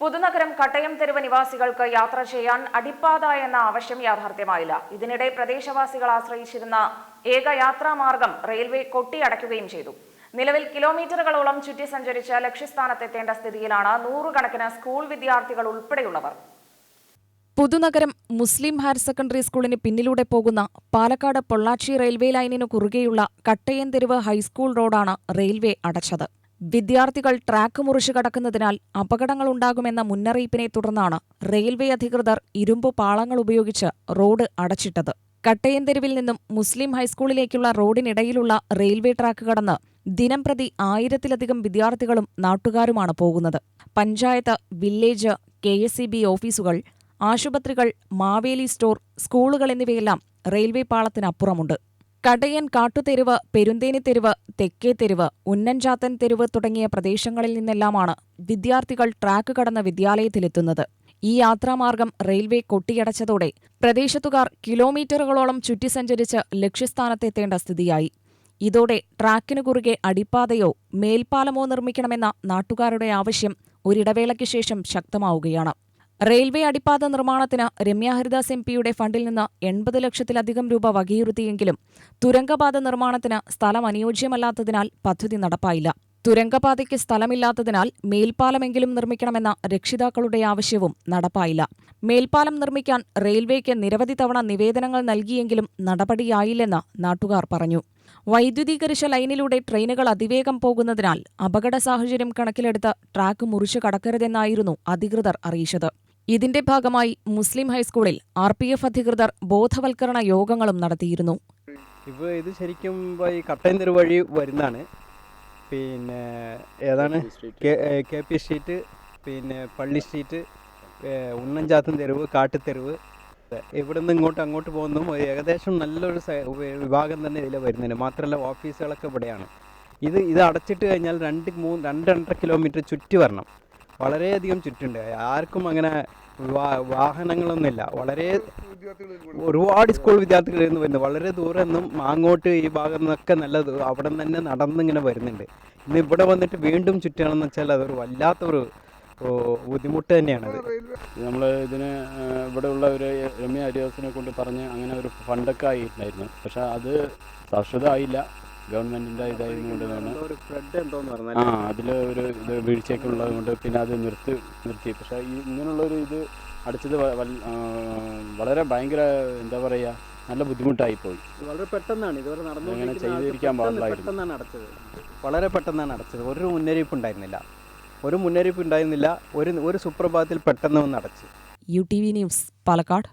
പുതുനഗരം കട്ടയം തെരുവ് നിവാസികൾക്ക് യാത്ര ചെയ്യാൻ അടിപ്പാത എന്ന ആവശ്യം യാഥാർത്ഥ്യമായില്ല. ഇതിനിടെ പ്രദേശവാസികൾ ആശ്രയിച്ചിരുന്ന ഏക യാത്രാമാർഗം റെയിൽവേ കൊട്ടിയടയ്ക്കുകയും ചെയ്തു. നിലവിൽ കിലോമീറ്ററുകളോളം ചുറ്റി സഞ്ചരിച്ച് ലക്ഷ്യസ്ഥാനത്തെത്തേണ്ട സ്ഥിതിയിലാണ് നൂറുകണക്കിന് സ്കൂൾ വിദ്യാർത്ഥികൾ ഉൾപ്പെടെയുള്ളവർ. പുതുനഗരം മുസ്ലിം ഹയർ സെക്കൻഡറി സ്കൂളിന് പിന്നിലൂടെ പോകുന്ന പാലക്കാട് പൊള്ളാച്ചി റെയിൽവേ ലൈനിനു കുറുകെയുള്ള കട്ടയൻതെരുവ് ഹൈസ്കൂൾ റോഡാണ് റെയിൽവേ അടച്ചത്. വിദ്യാർത്ഥികൾ ട്രാക്ക് മുറിച്ചു കടക്കുന്നതിനാൽ അപകടങ്ങളുണ്ടാകുമെന്ന മുന്നറിയിപ്പിനെ തുടർന്നാണ് റെയിൽവേ അധികൃതർ ഇരുമ്പു പാളങ്ങൾ ഉപയോഗിച്ച് റോഡ് അടച്ചിട്ടത്. കട്ടയൻതെരുവിൽ നിന്നും മുസ്ലിം ഹൈസ്കൂളിലേക്കുള്ള റോഡിനിടയിലുള്ള റെയിൽവേ ട്രാക്ക് കടന്ന് ദിനം പ്രതി ആയിരത്തിലധികം വിദ്യാർത്ഥികളും നാട്ടുകാരുമാണ് പോകുന്നത്. Panchayat village K S E B ഓഫീസുകൾ ആശുപത്രികൾ മാവേലി സ്റ്റോർ സ്കൂളുകൾ എന്നിവയെല്ലാം റെയിൽവേ പാളത്തിനപ്പുറമുണ്ട്. കടയൻ കാട്ടുതെരുവ് പെരുന്തേനി തെരുവ് തെക്കേ തെരുവ് ഉന്നൻചാത്തൻ തെരുവ് തുടങ്ങിയ പ്രദേശങ്ങളിൽ നിന്നെല്ലാമാണ് വിദ്യാർത്ഥികൾ ട്രാക്ക് കടന്ന് വിദ്യാലയത്തിലെത്തുന്നത്. ഈ യാത്രാമാർഗം റെയിൽവേ കൊട്ടിയടച്ചതോടെ പ്രദേശത്തുകാർ കിലോമീറ്ററുകളോളം ചുറ്റി സഞ്ചരിച്ച് ലക്ഷ്യസ്ഥാനത്തെത്തേണ്ട സ്ഥിതിയായി. ഇതോടെ ട്രാക്കിനു കുറുകെ അടിപ്പാതയോ മേൽപ്പാലമോ നിർമ്മിക്കണമെന്ന നാട്ടുകാരുടെ ആവശ്യം ഒരിടവേളയ്ക്ക് ശേഷം ശക്തമാവുകയാണ്. റെയിൽവേ അടിപ്പാത നിർമ്മാണത്തിന് രമ്യ ഹരിദാസ് എം പിയുടെ ഫണ്ടിൽ നിന്ന് എൺപത് ലക്ഷത്തിലധികം രൂപ വകയിരുത്തിയെങ്കിലും തുരങ്കപാത നിർമ്മാണത്തിന് സ്ഥലം അനുയോജ്യമല്ലാത്തതിനാൽ പദ്ധതി നടപ്പായില്ല. തുരങ്കപാതയ്ക്ക് സ്ഥലമില്ലാത്തതിനാൽ മേൽപ്പാലമെങ്കിലും നിർമ്മിക്കണമെന്ന രക്ഷിതാക്കളുടെ ആവശ്യവും നടപ്പായില്ല. മേൽപ്പാലം നിർമ്മിക്കാൻ റെയിൽവേക്ക് നിരവധി തവണ നിവേദനങ്ങൾ നൽകിയെങ്കിലും നടപടിയായില്ലെന്ന് നാട്ടുകാർ പറഞ്ഞു. വൈദ്യുതീകരിച്ച ലൈനിലൂടെ ട്രെയിനുകൾ അതിവേഗം പോകുന്നതിനാൽ അപകട സാഹചര്യം കണക്കിലെടുത്ത് ട്രാക്ക് മുറിച്ചു കടക്കരുതെന്നായിരുന്നു അധികൃതർ അറിയിച്ചത്. ഇതിന്റെ ഭാഗമായി മുസ്ലിം ഹൈസ്കൂളിൽ ആർ പി എഫ് അധികൃതർ ബോധവൽക്കരണ യോഗങ്ങളും നടത്തിയിരുന്നു. ഇപ്പോൾ ഇത് ശരിക്കും ഈ കട്ടയം വഴി വരുന്നതാണ്. പിന്നെ ഏതാണ്? കെ പി സ്ട്രീറ്റ് പിന്നെ പള്ളി സ്ട്രീറ്റ് ഉണ്ണൻചാത്തൻ തെരുവ് കാട്ടുതെരുവ്. ഇവിടെ നിന്ന് ഇങ്ങോട്ട് അങ്ങോട്ട് പോകുന്നതും ഒരു ഏകദേശം നല്ലൊരു വിഭാഗം തന്നെ ഇതിൽ വരുന്നതിന് മാത്രമല്ല ഓഫീസുകളൊക്കെ ഇവിടെയാണ്. ഇത് ഇത് അടച്ചിട്ട് കഴിഞ്ഞാൽ രണ്ട് മൂന്ന് രണ്ട് രണ്ടര കിലോമീറ്റർ ചുറ്റി വരണം. വളരെയധികം ചുറ്റുണ്ട്. ആർക്കും അങ്ങനെ വാഹനങ്ങളൊന്നുമില്ല. വളരെ ഒരുപാട് സ്കൂൾ വിദ്യാർത്ഥികളിൽ നിന്ന് വരുന്നു. വളരെ ദൂരം നിന്നും മാങ്ങോട്ട് ഈ ഭാഗം നിന്നൊക്കെ നല്ലത് അവിടെ തന്നെ നടന്നിങ്ങനെ വരുന്നുണ്ട്. ഇന്ന് ഇവിടെ വന്നിട്ട് വീണ്ടും ചുറ്റണമെന്ന് വെച്ചാൽ അതൊരു വല്ലാത്തൊരു ബുദ്ധിമുട്ട് തന്നെയാണത്. നമ്മൾ ഇതിന് ഇവിടെയുള്ള ഒരു രമ്യ അരിയോസിനെ കൊണ്ട് പറഞ്ഞ് അങ്ങനെ ഒരു ഫണ്ടൊക്കെ ആയിട്ടുണ്ടായിരുന്നു. പക്ഷെ അത് സാക്ഷരത ആയില്ല. ഗവൺമെന്റിന്റെ ഇതായതുകൊണ്ട് വേണം ഒരു ഫ്ലഡ് എന്തോന്ന് ആ അതിൽ അതിൽ ഒരു ഇത് വീഴ്ചയൊക്കെ ഉള്ളതുകൊണ്ട് പിന്നെ അത് നിർത്തി നിർത്തി. പക്ഷെ ഈ ഇങ്ങനെയുള്ളൊരു ഇത് അടിച്ചത് വളരെ ഭയങ്കര എന്താ പറയാ നല്ല ബുദ്ധിമുട്ടായി പോയി വളരെ പെട്ടെന്നാണ് ഇതുവരെ അങ്ങനെ ചെയ്തിരിക്കാൻ പാടില്ലായിരുന്നു. പെട്ടെന്നാണ് അടച്ചത്. വളരെ പെട്ടെന്നാണ് അടച്ചത്. ഒരു മുന്നറിയിപ്പ് ഉണ്ടായിരുന്നില്ല. ഒരു മുന്നറിയിപ്പ് ഉണ്ടായിരുന്നില്ല. ഒരു ഒരു സുപ്രഭാതത്തിൽ പെട്ടെന്ന് വന്ന് അടച്ചു. U T V news Palakkad.